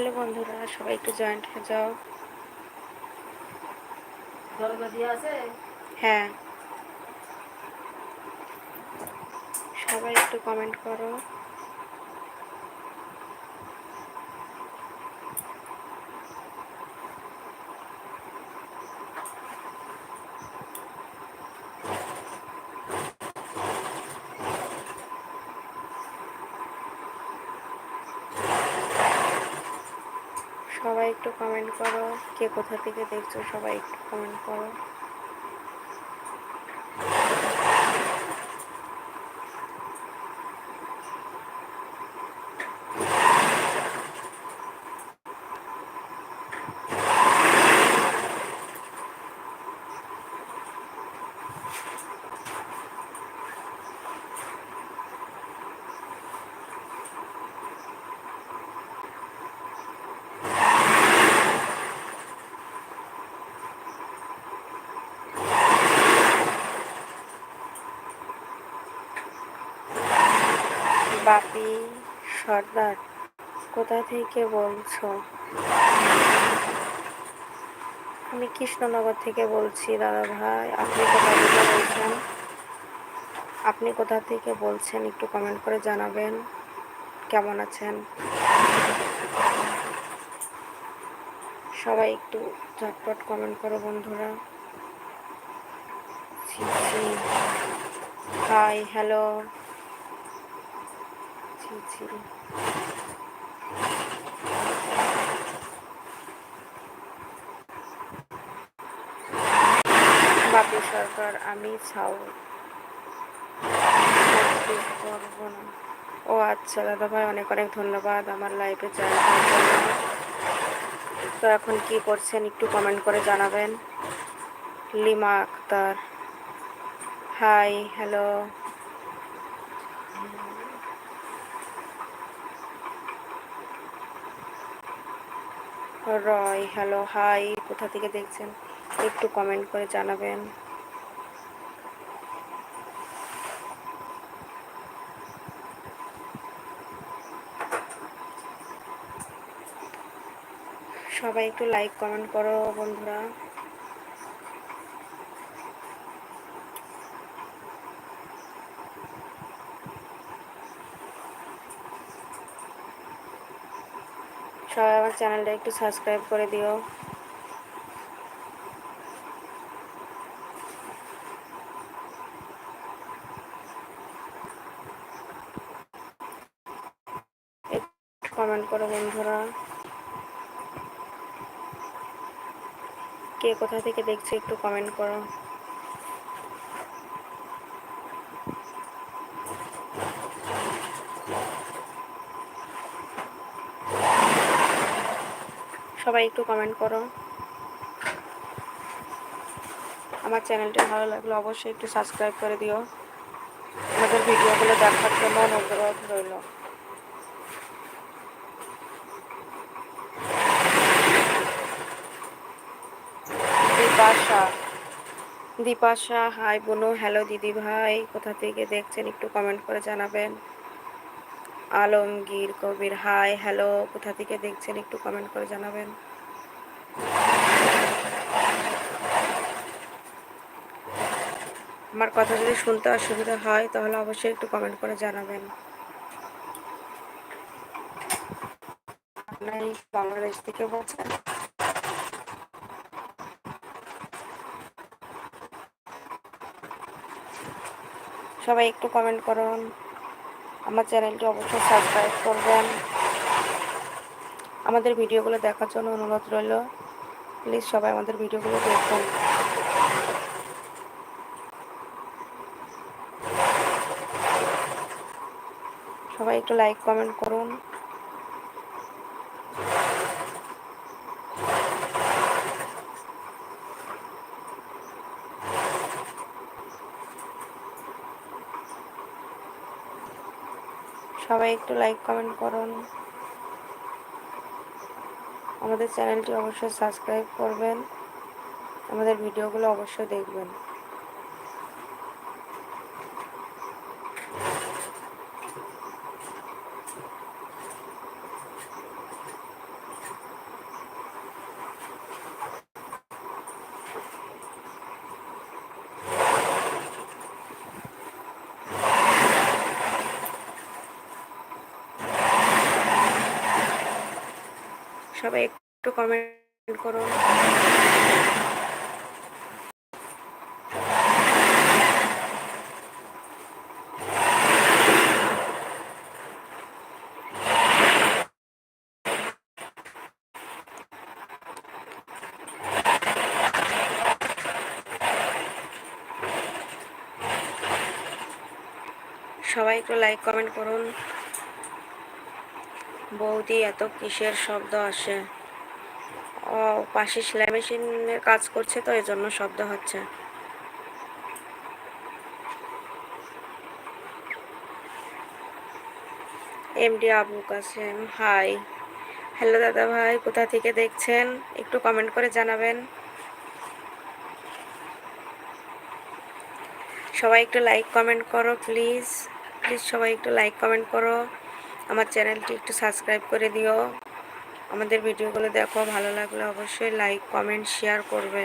Hello বন্ধুরা সবাই একটু জয়েন্ট হয়ে যাও। হ্যাঁ। সবাই একটু কমেন্ট করো সবাই একটু কমেন্ট করো। কে কোথা থেকে দেখছ সবাই একটু কমেন্ট করো। বাপি, সর্দার, কোথা থেকে বলছো? আমি কৃষ্ণনগর থেকে বলছি, দাদা ভাই, আপনি কোথা থেকে বলছেন? আপনি কোথা থেকে বলছেন, একটু কমেন্ট করে জানাবেন। কেমন আছেন? সবাই একটু ঝটপট কমেন্ট করো বন্ধুরা। হাই হ্যালো ছি ছি বাপি সরকার, আমি ছাও। করব না ও আচ্ছা দাদা ভাই অনেক অনেক ধন্যবাদ। আমার লাইফে জয়েন তো এখন কি করছেন একটু কমেন্ট করে জানাবেন। Lima Akter. Hi hello Roy hello hi কোথা থেকে দেখছেন? একটু কমেন্ট করে জানাবেন। সবাই একটু লাইক কমেন্ট করো বন্ধুরা। সবাই আমার চ্যানেলটা একটু সাবস্ক্রাইব করে দিও। কমেন্ট করো বন্ধুরা। কে কোথা থেকে দেখছ একটু কমেন্ট করো। সবাই একটু কমেন্ট করো। আমার চ্যানেলটি ভালো লাগলে অবশ্যই একটু সাবস্ক্রাইব করে দিও। আমাদের ভিডিওগুলো দেখার জন্য অনুরোধ রইল। দীপাশা হাই বোনো হ্যালো দিদি ভাই। কোথা থেকে দেখছেন একটু কমেন্ট করে জানাবেন। আলমগীর কবির, হাই, হ্যালো, কোথা থেকে দেখছেন একটু কমেন্ট করে জানাবেন। আমার কথা যদি শুনতে অসুবিধা হয়, তাহলে অবশ্যই একটু কমেন্ট করে জানাবেন। বাংলাদেশ থেকে বলছেন? সবাই একটু কমেন্ট করুন। আমার চ্যানেলটি অবশ্যই সাবস্ক্রাইব করবেন। আমাদের ভিডিওগুলো দেখার জন্য অনুরোধ রইল। প্লিজ সবাই আমাদের ভিডিওগুলো দেখুন। সবাই একটু লাইক, কমেন্ট করুন। সবাই একটু লাইক কমেন্ট করুন। আমাদের চ্যানেলটি অবশ্যই সাবস্ক্রাইব করবেন। আমাদের ভিডিওগুলো অবশ্যই দেখবেন। সবাই একটু কমেন্ট করুন সবাই একটু লাইক কমেন্ট করুন। বৌদি, এত কিসের শব্দ আসে? ও, পাশে সেলাই মেশিনের কাজ করছে তো এই জন্য শব্দ হচ্ছে। MD Abu Kasem, hi. Hello দাদা ভাই, কোথা থেকে দেখছেন? একটু কমেন্ট করে জানাবেন। সবাই একটু লাইক কমেন্ট করো, প্লিজ। প্লিজ সবাই একটু লাইক কমেন্ট করো। আমার চ্যানেলটি একটু সাবস্ক্রাইব করে দিও। আমাদের ভিডিওগুলো দেখো, ভালো লাগলে অবশ্যই লাইক কমেন্ট শেয়ার করবে।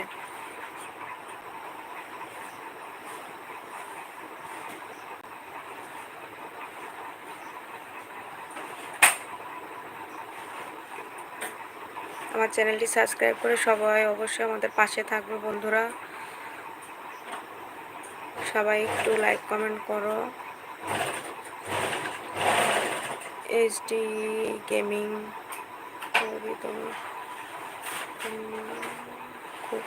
আমার চ্যানেলটি সাবস্ক্রাইব করে সবাই অবশ্যই আমাদের পাশে থাকবে বন্ধুরা। সবাই একটু লাইক কমেন্ট করো। এইচডি গেমিং বৌদি তুমি খুব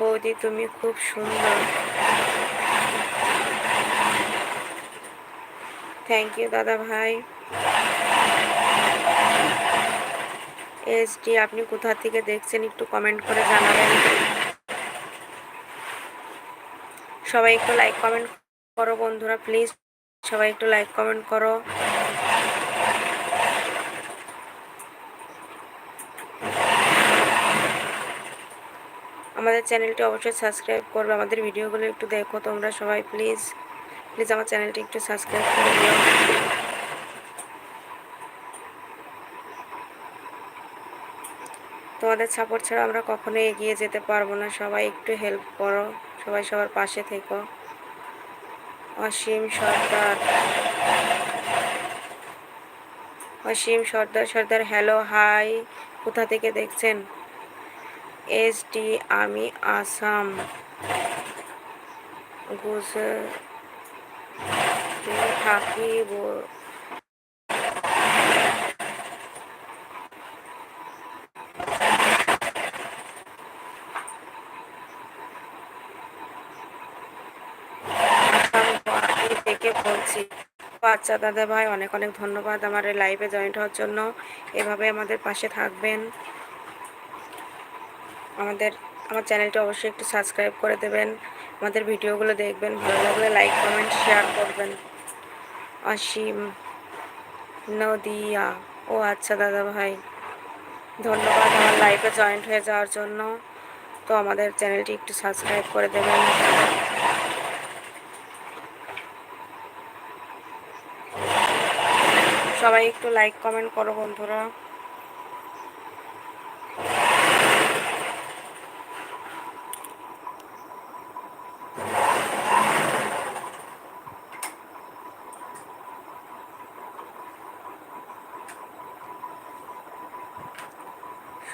বৌদি, তুমি খুব সুন্দর। থ্যাংক ইউ দাদা ভাই। এসডি আপনি কোথা থেকে দেখছেন একটু কমেন্ট করে জানাবেন। সবাই একটু লাইক কমেন্ট করো বন্ধুরা প্লিজ সবাই একটু লাইক কমেন্ট করো। আমাদের চ্যানেলটি অবশ্যই সাবস্ক্রাইব করবে, আমাদের ভিডিওগুলো একটু দেখো তোমরা সবাই, প্লিজ। প্লিজ আমার চ্যানেলটি একটু সাবস্ক্রাইব করে দিও। তোমাদের সাপোর্ট ছাড়া আমরা কখনোই এগিয়ে যেতে পারব না। সবাই একটু হেল্প করো, সবাই সবার পাশে থেকো। অসীম সর্দার। অসীম সর্দার সর্দার হ্যালো হাই কোথা থেকে দেখছেন? এস ডি আমি আসাম। গুজরাটে থাকি বলছি। আচ্ছা দাদা ভাই অনেক অনেক ধন্যবাদ আমার লাইভে জয়েন্ট হওয়ার জন্য। এভাবে আমাদের পাশে থাকবেন। আমাদের, আমার চ্যানেলটি অবশ্যই একটু সাবস্ক্রাইব করে দেবেন। আমাদের ভিডিওগুলো দেখবেন, ভালো লাগলে লাইক, কমেন্ট, শেয়ার করবেন। অসীম নদিয়া। ও আচ্ছা দাদা ভাই, ধন্যবাদ আমার লাইভে জয়েন্ট হয়ে যাওয়ার জন্য। তো আমাদের চ্যানেলটি একটু সাবস্ক্রাইব করে দেবেন। সবাই একটু লাইক, কমেন্ট করো বন্ধুরা।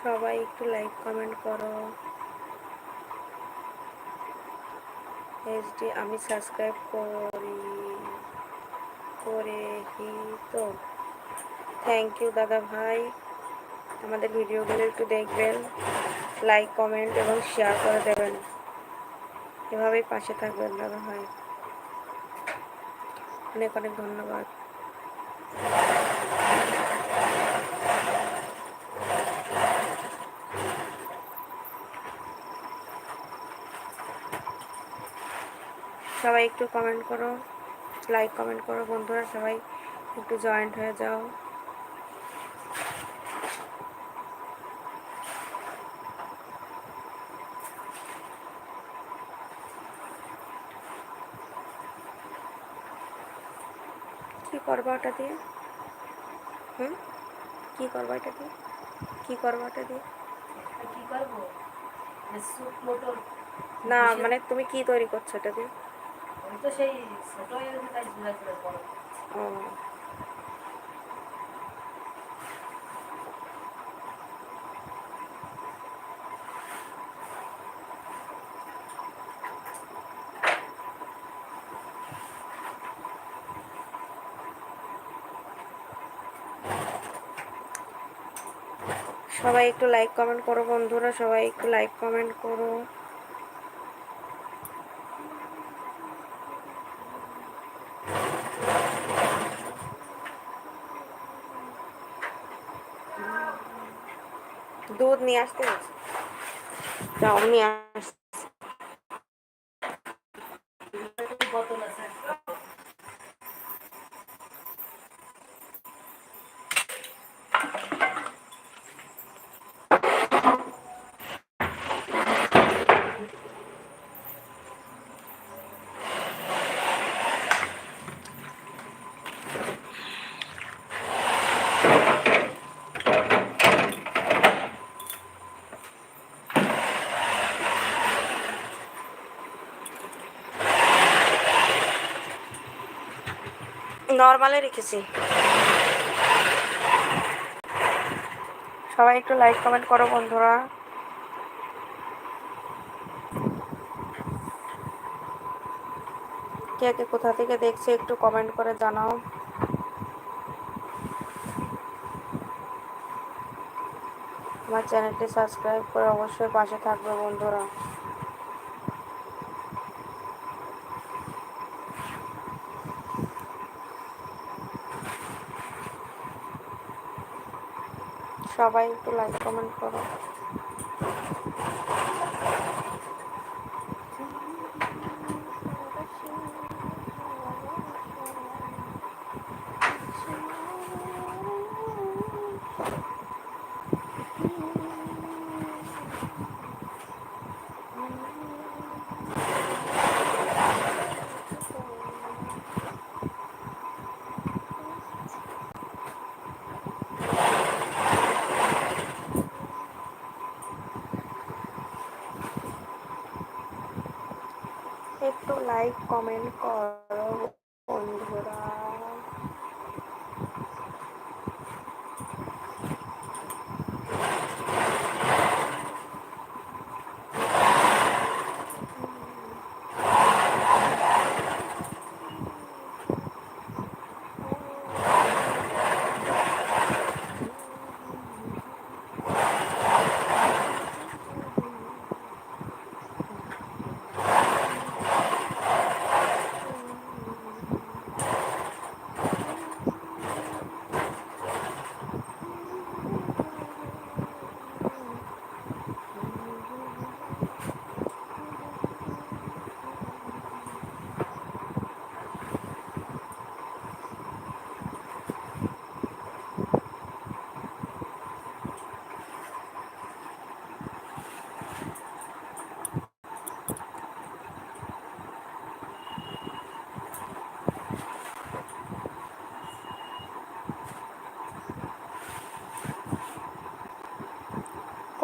সবাই একটু লাইক কমেন্ট করো। এইচডি আমি সাবস্ক্রাইব করি। করে কি তো। থ্যাংক ইউ দাদা ভাই। আমাদের ভিডিওগুলো একটু দেখবেন। লাইক কমেন্ট এবং শেয়ার করে দেবেন। এভাবেই পাশে থাকবেন, দাদা ভাই। অনেক অনেক ধন্যবাদ। সবাই একটু কমেন্ট করো লাইক কমেন্ট করো বন্ধুরা সবাই একটু জয়েন্ট হয়ে যাও। কি করব ওটা দিয়ে? হুম? কি করব এটা দিয়ে? কি করব ওটা দিয়ে? কি করব? না মানে তুমি কি তৈরি করছ এটা দিয়ে? সবাই একটু লাইক কমেন্ট করো বন্ধুরা সবাই একটু লাইক কমেন্ট করো। নিয়ে আসতে যাও নিয়ে আস। নর্মালে রেখেছি। সবাই একটু লাইক কমেন্ট করো বন্ধুরা। কে কে কোথা থেকে দেখছে একটু কমেন্ট করে জানাও। আমার চ্যানেলটি সাবস্ক্রাইব করে অবশ্যই পাশে থাকবে বন্ধুরা। সবাই একটু লাইক কমেন্ট করো একটু লাইক কমেন্ট করো বন্ধুরা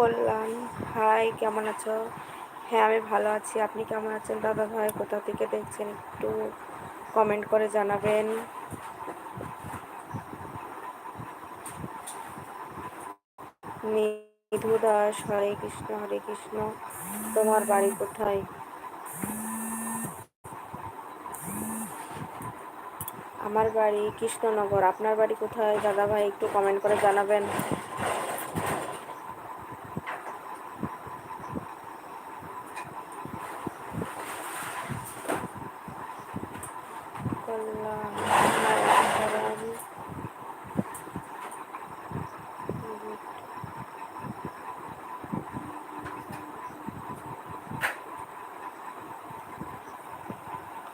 কল্যাণ হাই, কেমন আছো? হ্যাঁ আমি ভালো আছি। আপনি কেমন আছেন? দাদা ভাই, কোথা থেকে দেখছেন একটু কমেন্ট করে জানাবেন। নিধু দাস, হরে কৃষ্ণ হরে কৃষ্ণ, তোমার বাড়ি কোথায়? আমার বাড়ি কৃষ্ণনগর। আপনার বাড়ি কোথায়? দাদা ভাই, একটু কমেন্ট করে জানাবেন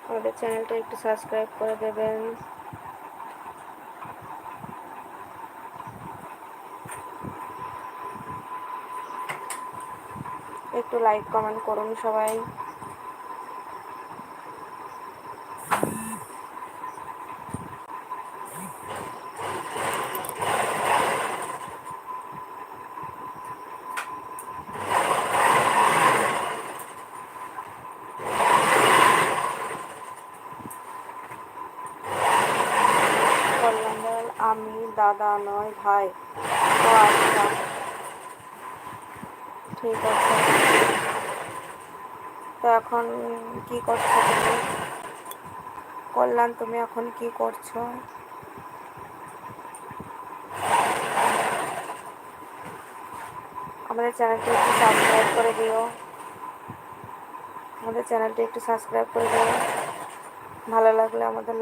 আমাদের চ্যানেলটা একটু সাবস্ক্রাইব করে দেবেন। একটু লাইক কমেন্ট করুন সবাই কল্যাণলাল আমি দাদা নয় ভাই। ও আচ্ছা। ঠিক আছে। তো এখন কি করছ তুমি? কল্যাণ, তুমি এখন কি করছ? আমাদের চ্যানেলটি একটু সাবস্ক্রাইব করে দিও। আমাদের চ্যানেলটি একটু সাবস্ক্রাইব করে দিও। ভালো লাগলে আমাদের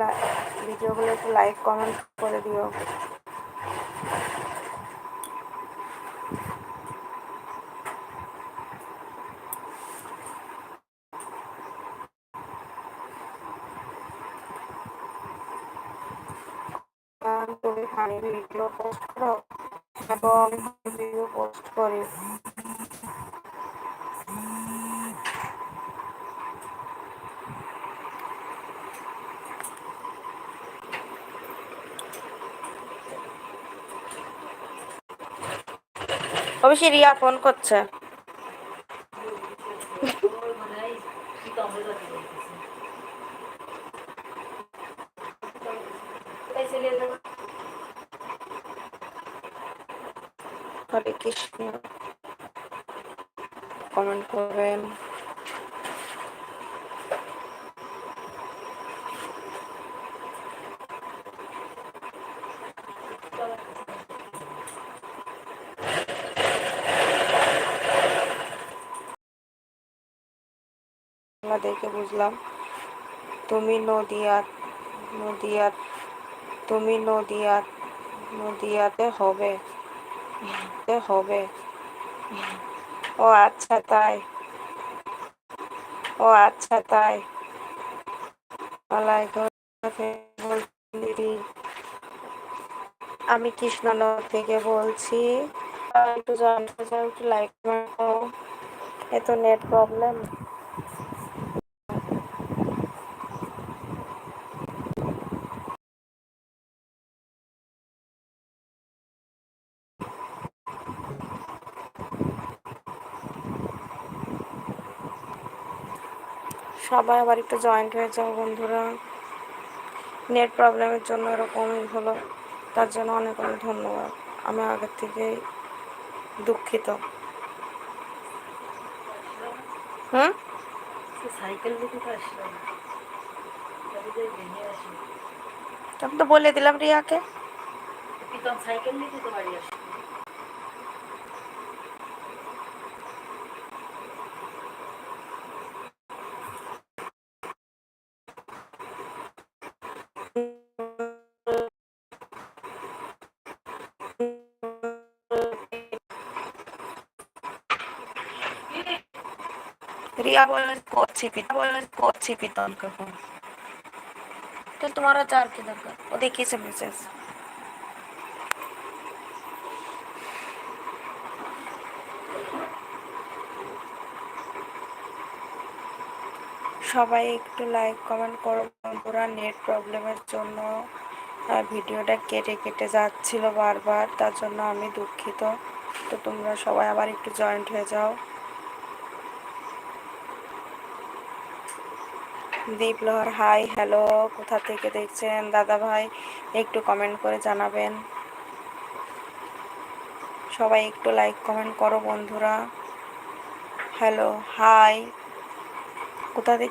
ভিডিওগুলো একটু লাইক কমেন্ট করে দিও। আর ভিডিও পোস্ট করো এবং আমি ভিডিও পোস্ট করি অবশ্যই রিয়া ফোন করছে ওর মনে হয় কি কমল কথা বলতেছে কোথায় চলে যাব হরে কৃষ্ণ কমেন্ট করবেন। দেখে বুঝলাম তুমি নদিয়াত নদিয়াত তুমি নদিয়াত নদিয়াতে হবে হবে। ও আচ্ছা তাই। ও আচ্ছা তাই। দিদি আমি কৃষ্ণনগর থেকে বলছি একটু জানতে চাই একটু লাইক এত নেট প্রবলেম সবাই আবার একটু জয়েন্ট হয়ে যাও বন্ধুরা। নেট প্রবলেমের জন্য এরকমই হলো তার জন্য অনেক অনেক ধন্যবাদ। আমি আগের থেকেই দুঃখিত। হুম? সাইকেল আমি তো বলে দিলাম রিয়াকে। সাইকেল নিতে তো বাড়ি रही कोची पिता बोल रही कोची पिता उनका फोन तो तुम्हारा चार किधर का वो देखिए सब मैसेज সবাই একটু লাইক কমেন্ট করো বন্ধুরা নেট প্রবলেমের জন্য আহ, ভিডিওটা কেটে কেটে যাচ্ছিল বারবার তার জন্য আমি দুঃখিত তো তোমরা সবাই আবার একটু জয়েন্ট হয়ে যাও দীপ লহর হাই, হ্যালো, কোথা থেকে দেখছেন? দাদা ভাই, একটু কমেন্ট করে জানাবেন। সবাই একটু লাইক কমেন্ট করো বন্ধুরা। হ্যালো, হাই, কোথা থেকে